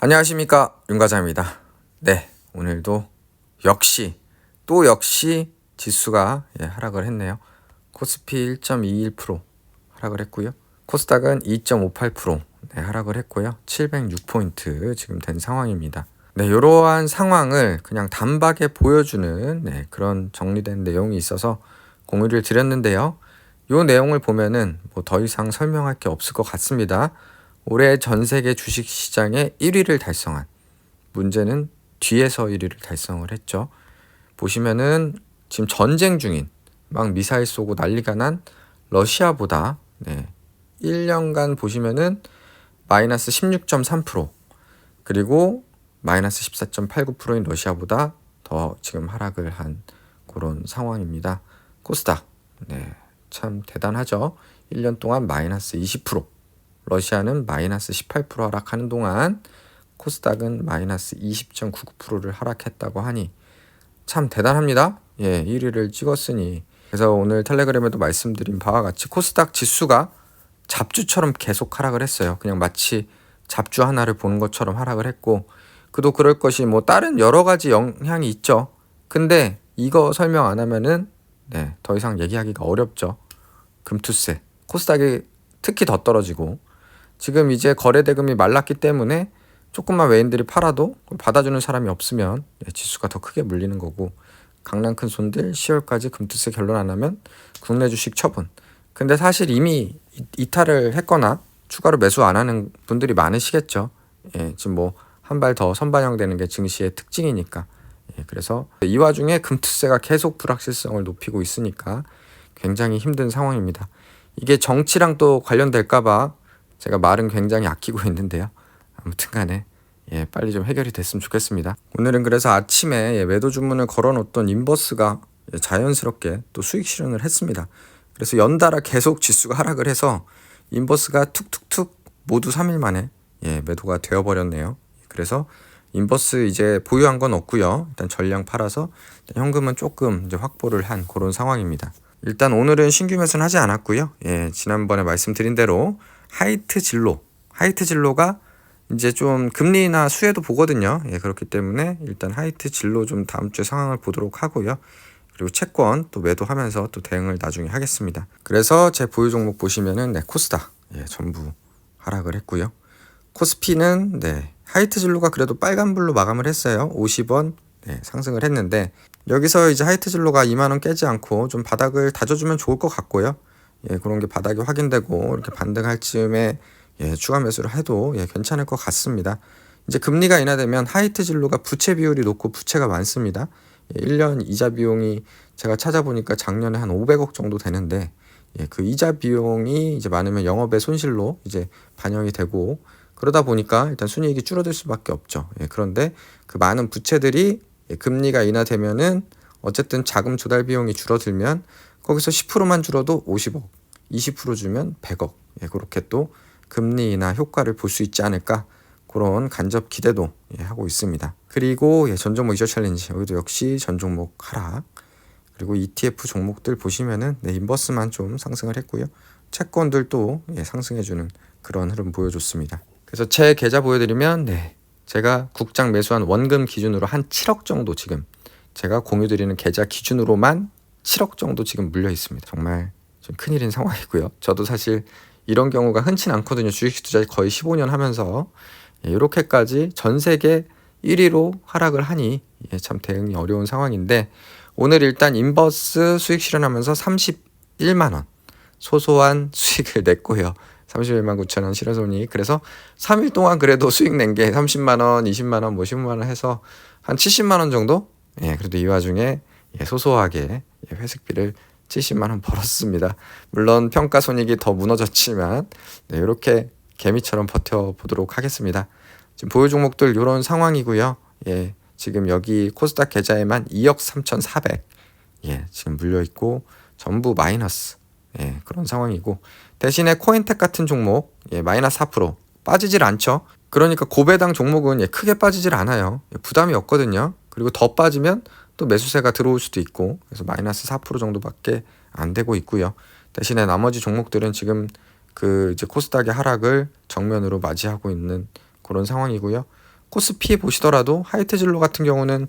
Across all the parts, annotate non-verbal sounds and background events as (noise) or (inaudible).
안녕하십니까 윤과장입니다. 네 오늘도 역시 또 역시 지수가 예, 하락을 했네요. 코스피 1.21% 하락을 했고요. 코스닥은 2.58% 네, 하락을 했고요. 706포인트 지금 된 상황입니다. 네, 이러한 상황을 그냥 단박에 보여주는 네, 그런 정리된 내용이 있어서 공유를 드렸는데요. 이 내용을 보면은 뭐 더 이상 설명할 게 없을 것 같습니다. 올해 전 세계 주식 시장의 1위를 달성한 문제는 뒤에서 1위를 달성을 했죠. 보시면은 지금 전쟁 중인 막 미사일 쏘고 난리가 난 러시아보다 네, 1년간 보시면은 마이너스 16.3% 그리고 마이너스 14.89%인 러시아보다 더 지금 하락을 한 그런 상황입니다. 코스닥 네, 참 대단하죠. 1년 동안 마이너스 20% 러시아는 마이너스 18% 하락하는 동안 코스닥은 마이너스 20.99%를 하락했다고 하니 참 대단합니다. 예, 1위를 찍었으니 그래서 오늘 텔레그램에도 말씀드린 바와 같이 코스닥 지수가 잡주처럼 계속 하락을 했어요. 그냥 마치 잡주 하나를 보는 것처럼 하락을 했고 그도 그럴 것이 뭐 다른 여러 가지 영향이 있죠. 근데 이거 설명 안 하면은 네, 더 이상 얘기하기가 어렵죠. 금투세. 코스닥이 특히 더 떨어지고 지금 이제 거래 대금이 말랐기 때문에 조금만 외인들이 팔아도 받아주는 사람이 없으면 네, 지수가 더 크게 물리는 거고 강남 큰 손들 10월까지 금투세 결론 안 하면 국내 주식 처분. 근데 사실 이미 이탈을 했거나 추가로 매수 안 하는 분들이 많으시겠죠. 예, 지금 뭐 한 발 더 선반영되는 게 증시의 특징이니까. 예, 그래서 이 와중에 금투세가 계속 불확실성을 높이고 있으니까 굉장히 힘든 상황입니다. 이게 정치랑 또 관련될까봐 제가 말은 굉장히 아끼고 있는데요. 아무튼 간에 예, 빨리 좀 해결이 됐으면 좋겠습니다. 오늘은 그래서 아침에 예, 매도 주문을 걸어놓던 인버스가 예, 자연스럽게 또 수익 실현을 했습니다. 그래서 연달아 계속 지수가 하락을 해서 인버스가 툭툭툭 모두 3일 만에 예, 매도가 되어버렸네요. 그래서 인버스 이제 보유한 건 없고요. 일단 전량 팔아서 현금은 조금 이제 확보를 한 그런 상황입니다. 일단 오늘은 신규 매수는 하지 않았고요. 예, 지난번에 말씀드린 대로 하이트 진로, 하이트 진로가 이제 좀 금리나 수혜도 보거든요. 예, 그렇기 때문에 일단 하이트 진로 좀 다음 주에 상황을 보도록 하고요. 그리고 채권 또 매도하면서 또 대응을 나중에 하겠습니다. 그래서 제 보유 종목 보시면은 네, 코스닥 예, 전부 하락을 했고요. 코스피는 네, 하이트 진로가 그래도 빨간불로 마감을 했어요. 50원 네, 상승을 했는데 여기서 이제 하이트 진로가 2만 원 깨지 않고 좀 바닥을 다져주면 좋을 것 같고요. 예, 그런 게 바닥이 확인되고 이렇게 반등할 즈음에 예, 추가 매수를 해도 예, 괜찮을 것 같습니다. 이제 금리가 인하되면 하이트 진로가 부채 비율이 높고 부채가 많습니다. 예, 1년 이자 비용이 제가 찾아보니까 작년에 한 500억 정도 되는데 예, 그 이자 비용이 이제 많으면 영업의 손실로 이제 반영이 되고 그러다 보니까 일단 순이익이 줄어들 수밖에 없죠. 예, 그런데 그 많은 부채들이 예, 금리가 인하되면은 어쨌든 자금 조달 비용이 줄어들면 거기서 10%만 줄어도 50억, 20% 주면 100억. 예, 그렇게 또 금리 인하 효과를 볼 수 있지 않을까 그런 간접 기대도 예, 하고 있습니다. 그리고 예, 전 종목 이저 챌린지 여기도 역시 전 종목 하락. 그리고 ETF 종목들 보시면은 네, 인버스만 좀 상승을 했고요. 채권들도 예, 상승해주는 그런 흐름 보여줬습니다. 그래서 제 계좌 보여드리면 네, 제가 국장 매수한 원금 기준으로 한 7억 정도 지금 제가 공유드리는 계좌 기준으로만 7억 정도 지금 물려 있습니다. 정말 좀 큰일인 상황이고요. 저도 사실 이런 경우가 흔치 않거든요. 주식 투자 거의 15년 하면서 예, 이렇게까지 전 세계 1위로 하락을 하니 예, 참 대응이 어려운 상황인데 오늘 일단 인버스 수익 실현하면서 31만 원 소소한 수익을 냈고요. 31만 9천 원 실어손이 그래서 3일 동안 그래도 수익 낸 게 30만 원, 20만 원, 뭐 15만 원 해서 한 70만 원 정도? 예, 그래도 이 와중에 예, 소소하게 예, 회식비를 70만 원 벌었습니다. 물론 평가 손익이 더 무너졌지만 네, 이렇게 개미처럼 버텨 보도록 하겠습니다. 지금 보유 종목들 이런 상황이고요. 예, 지금 여기 코스닥 계좌에만 2억 3,400 예, 지금 물려 있고 전부 마이너스 예, 그런 상황이고 대신에 코인텍 같은 종목 예, 마이너스 4% 빠지질 않죠. 그러니까 고배당 종목은 예, 크게 빠지질 않아요. 예, 부담이 없거든요. 그리고 더 빠지면 또 매수세가 들어올 수도 있고 그래서 마이너스 4% 정도밖에 안 되고 있고요. 대신에 나머지 종목들은 지금 그 이제 코스닥의 하락을 정면으로 맞이하고 있는 그런 상황이고요. 코스피 보시더라도 하이트 진로 같은 경우는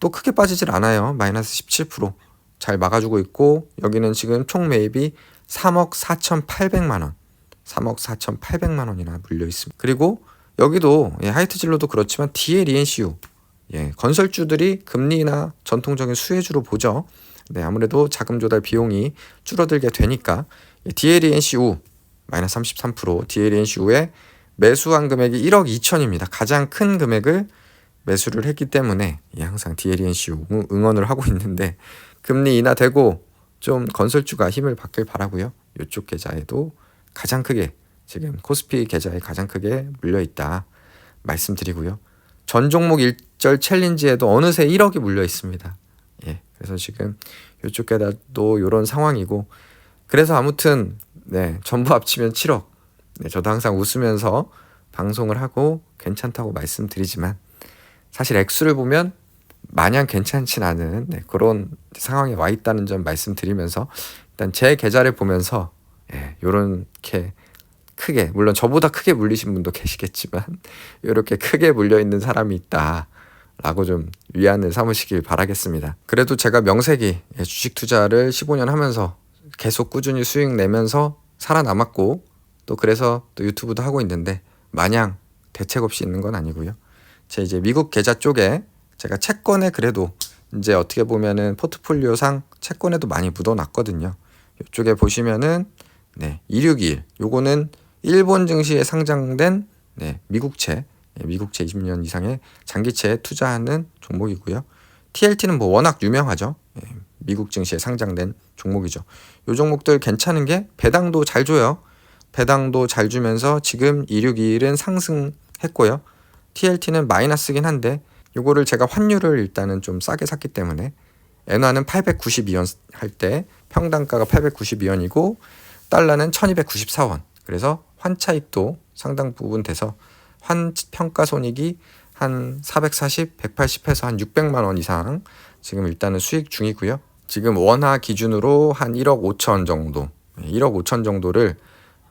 또 크게 빠지질 않아요. 마이너스 17%잘 막아주고 있고 여기는 지금 총 매입이 3억 4,800만 원, 3억 4,800만 원이나 물려 있습니다. 그리고 여기도 예, 하이트 진로도 그렇지만 DLENCU 예, 건설주들이 금리나 전통적인 수혜주로 보죠. 네, 아무래도 자금 조달 비용이 줄어들게 되니까 예, DLENCU 마이너스 33%, DLENCU의 매수한 금액이 1억 2천입니다. 가장 큰 금액을 매수를 했기 때문에 예, 항상 DLENCU 응원을 하고 있는데 금리 인하되고 좀 건설주가 힘을 받길 바라고요. 이쪽 계좌에도 가장 크게 지금 코스피 계좌에 가장 크게 물려 있다 말씀드리고요. 전 종목 일절 챌린지에도 어느새 1억이 물려 있습니다. 예, 그래서 지금 이쪽 계좌도 이런 상황이고 그래서 아무튼 네 전부 합치면 7억. 네, 저도 항상 웃으면서 방송을 하고 괜찮다고 말씀드리지만 사실 액수를 보면 마냥 괜찮진 않은 네, 그런 상황에 와 있다는 점 말씀드리면서 일단 제 계좌를 보면서 예, 요렇게 크게 물론 저보다 크게 물리신 분도 계시겠지만 (laughs) 이렇게 크게 물려 있는 사람이 있다 라고 좀 위안을 삼으시길 바라겠습니다. 그래도 제가 명색이 예, 주식 투자를 15년 하면서 계속 꾸준히 수익 내면서 살아남았고 또 그래서 또 유튜브도 하고 있는데 마냥 대책 없이 있는 건 아니고요. 제 이제 미국 계좌 쪽에 제가 채권에 그래도 이제 어떻게 보면은 포트폴리오상 채권에도 많이 묻어놨거든요. 이쪽에 보시면은 네, 2621 요거는 일본 증시에 상장된 네, 미국채 예, 미국채 20년 이상의 장기채에 투자하는 종목이고요. TLT는 뭐 워낙 유명하죠. 예, 미국 증시에 상장된 종목이죠. 요 종목들 괜찮은 게 배당도 잘 줘요. 배당도 잘 주면서 지금 2621은 상승했고요. TLT는 마이너스긴 한데 요거를 제가 환율을 일단은 좀 싸게 샀기 때문에 엔화는 892원 할 때 평단가가 892원이고 달러는 1294원. 그래서 환차익도 상당 부분 돼서 환 평가 손익이 한 440, 180해서 한 600만 원 이상 지금 일단은 수익 중이고요. 지금 원화 기준으로 한 1억 5천 정도, 1억 5천 정도를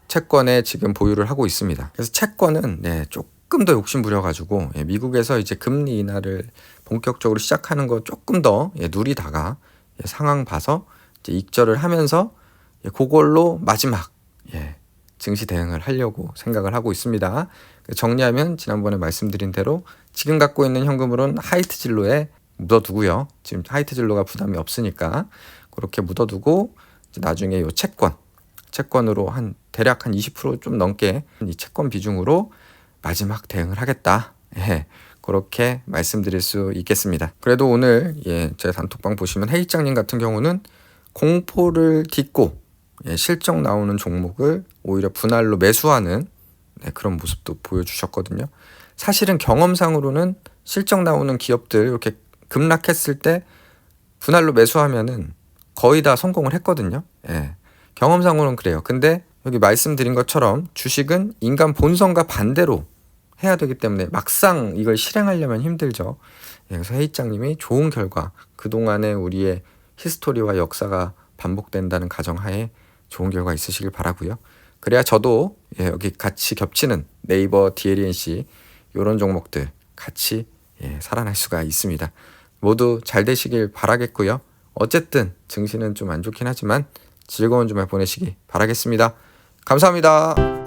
채권에 지금 보유를 하고 있습니다. 그래서 채권은 네, 조금 더 욕심 부려가지고 예, 미국에서 이제 금리 인하를 본격적으로 시작하는 거 조금 더 예, 누리다가 예, 상황 봐서 이제 익절을 하면서 예, 그걸로 마지막 예, 증시 대응을 하려고 생각을 하고 있습니다. 정리하면 지난번에 말씀드린 대로 지금 갖고 있는 현금으로는 하이트 진로에 묻어두고요. 지금 하이트 진로가 부담이 없으니까 그렇게 묻어두고 나중에 요 채권 채권으로 한 대략 한 20%좀 넘게 이 채권 비중으로 마지막 대응을 하겠다. 예. 그렇게 말씀드릴 수 있겠습니다. 그래도 오늘 예, 제 단톡방 보시면 회의장님 같은 경우는 공포를 딛고 예, 실적 나오는 종목을 오히려 분할로 매수하는 네, 그런 모습도 보여주셨거든요. 사실은 경험상으로는 실적 나오는 기업들 이렇게 급락했을 때 분할로 매수하면은 거의 다 성공을 했거든요. 예. 경험상으로는 그래요. 근데 여기 말씀드린 것처럼 주식은 인간 본성과 반대로 해야 되기 때문에 막상 이걸 실행하려면 힘들죠. 예, 그래서 회의장님이 좋은 결과 그동안의 우리의 히스토리와 역사가 반복된다는 가정하에 좋은 결과 있으시길 바라고요. 그래야 저도 예, 여기 같이 겹치는 네이버 DLNC 이런 종목들 같이 예, 살아날 수가 있습니다. 모두 잘 되시길 바라겠고요. 어쨌든 증시는 좀 안 좋긴 하지만 즐거운 주말 보내시기 바라겠습니다. 감사합니다.